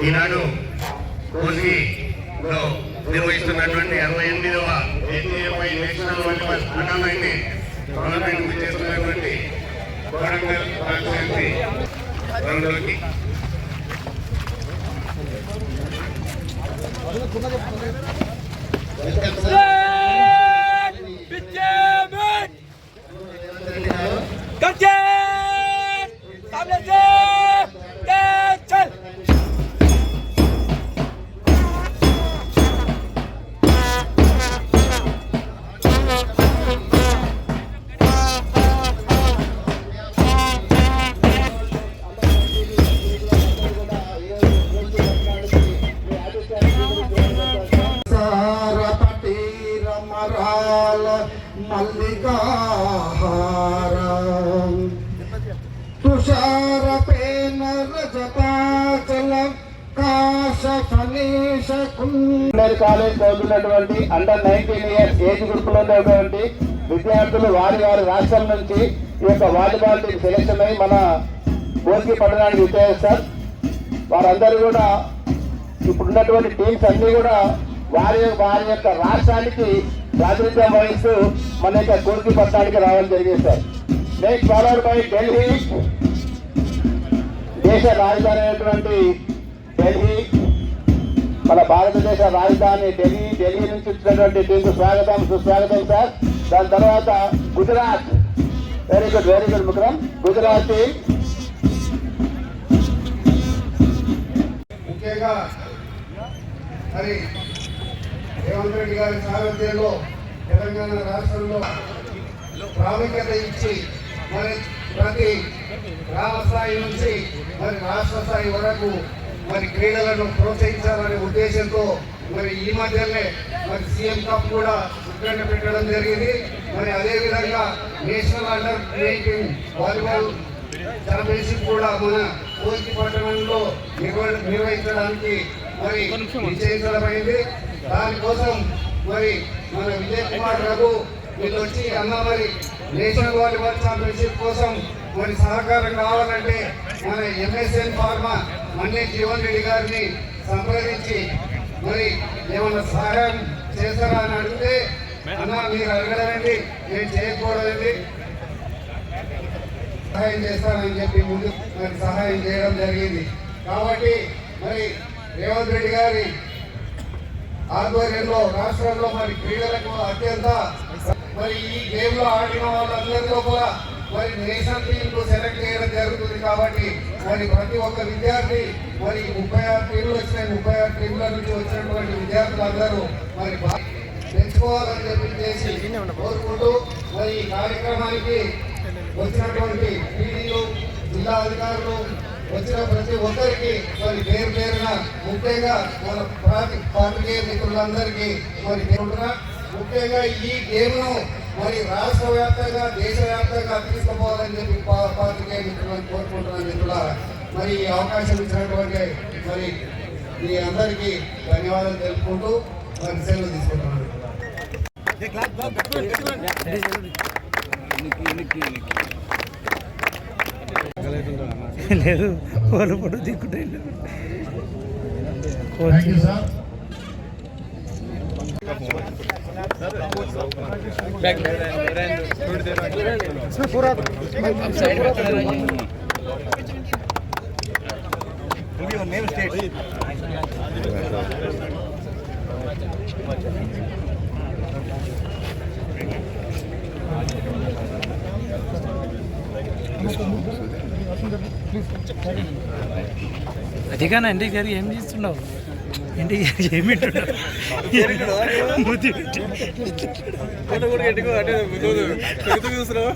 ఈనాడు కోసిలో నిర్వహిస్తున్నటువంటి అరవై ఎనిమిదవ ఎన్టీఏపై నేషనల్ వాలీబాల్ టోర్నమెంట్ టోర్నమెంట్ చేస్తున్నటువంటి కోరంగల్ కాన్స్టిట్యున్సీ గ్రౌండ్లోకి. మల్లికాహార తుషార రజతాచల కాశ కాలేజ్ చదువుతున్నటువంటి అండర్ నైన్టీన్ ఇయర్స్ ఏజ్ గ్రూప్లో ఉన్నటువంటి విద్యార్థులు వారి వారి రాష్ట్రం నుంచి ఈ యొక్క వాలీబాల్ టీం సెలెక్షన్ అయి మన భోగి పట్టణానికి విచ్చేస్తారు. వారందరూ కూడా ఇప్పుడున్నటువంటి టీమ్స్ అన్ని కూడా వారి వారి యొక్క రాష్ట్రానికి ప్రాతినిధ్యం వహిస్తూ మన యొక్క కోరికి పట్టణానికి రావడం జరిగింది sir. Next followed by Delhi. దేశ రాజధాని అయినటువంటి ఢిల్లీ మన భారతదేశ రాజధాని ఢిల్లీ ఢిల్లీ నుంచి వచ్చినటువంటి టీంకు స్వాగతం సుస్వాగతం సార్. దాని తర్వాత Gujarat. Very good very good ముఖ్యం గుజరాత్. టీం ముఖ్యంగా మరి రేవంత్ రెడ్డి గారి సారథ్యంలో తెలంగాణ రాష్ట్రంలో ప్రాముఖ్యత ఇచ్చి మరి ప్రతి గ్రామ స్థాయి నుంచి మరి రాష్ట్ర స్థాయి వరకు మరి క్రీడలను ప్రోత్సహించాలనే ఉద్దేశంతో మరి ఈ మధ్యనే మరి సీఎం కప్ కూడా ఉద్ఘాటన పెట్టడం జరిగింది. మరి అదేవిధంగా national under nineteen volleyball championship కూడా మన కోచి పట్టణంలో నిర్వ- నిర్వహించడానికి మరి నిశ్చయించడమైంది దానికోసం మరి మన విజయ్ కుమార్ రఘు వీళ్ళు వచ్చి అన్న మరి నేషనల్ వాలీబాల్ ఛాంపియన్షిప్ కోసం మరి సహకారం కావాలంటే మన ఎంఎస్ఎన్ ఫార్మా మన్నే జీవన్ రెడ్డి గారిని సంప్రదించి మరి ఏమైనా సహాయం చేస్తారా అని అడిగితే అన్న మీరు అడగడమేంటి నేను చేయకూడదండి. సహాయం చేస్తానని చెప్పి ముందు మరి సహాయం చేయడం జరిగింది. కాబట్టి మరి రేవంత్ రెడ్డి గారి ఆధ్వర్యంలో రాష్ట్రంలో మరి క్రీడలకు అత్యంత మరి ఈ గేమ్లో ఆడిన వాళ్ళందరితో కూడా మరి నేషనల్ టీమ్కు సెలెక్ట్ చేయడం జరుగుతుంది కాబట్టి మరి ప్రతి ఒక్క విద్యార్థి మరి ముప్పై ఆరు టీంలు వచ్చినాయి. ముప్పై ఆరు టీంల నుంచి వచ్చినటువంటి విద్యార్థులందరూ మరి తెచ్చుకోవాలని చెప్పేసి కోరుకుంటూ మరి ఈ కార్యక్రమానికి వచ్చినటువంటి పీడీలు జిల్లా అధికారులు వచ్చిన ప్రతి ఒక్కరికి మరి పేరు పేరున ముఖ్యంగా మన ప్రాతి పాత్రికేయ మిత్రులందరికీ మరి ముఖ్యంగా ఈ గేమ్ను మరి రాష్ట్ర వ్యాప్తంగా దేశ వ్యాప్తంగా తీసుకుపోవాలని చెప్పి పాత్రికేయ మిత్రులను కోరుకుంటున్నాను మిత్రులారా మరి ఈ అవకాశం ఇచ్చినటువంటి మరి మీ అందరికీ ధన్యవాదాలు తెలుపుకుంటూ మరి సెలవు తీసుకుంటున్నాను లేదు వాళ్ళు పొడు దిక్కుంటే థ్యాంక్ యూ అధికానండి గారు ఏం చేస్తున్నావు? ఏంటి ఏమి చూస్తున్నావు?